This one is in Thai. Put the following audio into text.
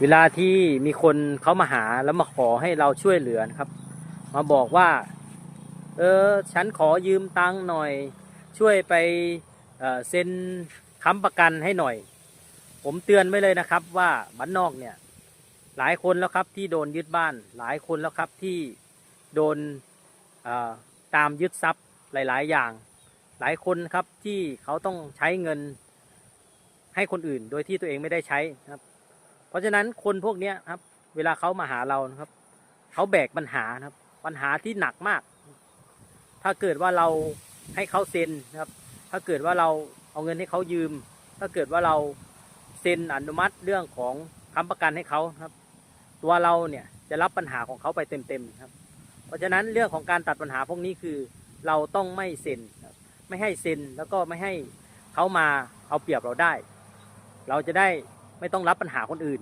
เวลาที่มีคนเขามาหาแล้วมาขอให้เราช่วยเหลือนะครับ มาบอกว่า เออ ฉันขอยืมตังค์หน่อย ช่วยไปเเซ็นค้ำประกันให้หน่อย ผมเตือนไว้เลยนะครับว่าบ้านนอกเนี่ย หลายคนแล้วครับที่โดนยึดบ้าน หลายคนแล้วครับที่โดนตามยึดทรัพย์หลาย ๆ อย่าง หลายคนครับที่เขาต้องใช้เงินให้คนอื่นโดยที่ตัวเองไม่ได้ใช้นะครับ ราะฉะนั้นคนพวกเนี้ยครับ เวลาเขามาหาเรานะครับเขาแบกปัญหานะครับ ปัญหาที่หนักมาก ถ้าเกิดว่าเราให้เขาเซ็นนะครับ ถ้าเกิดว่าเราเอาเงินให้เขายืม ถ้าเกิดว่าเราเซ็นอนุมัติเรื่องของค้ำประกันให้เขาครับ ตัวเราเนี่ยจะรับปัญหาของเขาไปเต็มๆครับ เพราะฉะนั้นเรื่องของการตัดปัญหาพวกนี้คือเราต้องไม่เซ็นครับไม่ให้เซ็นแล้วก็ไม่ให้เขามาเอาเปรียบเราได้ เราจะได้ ไม่ต้องรับปัญหาคนอื่น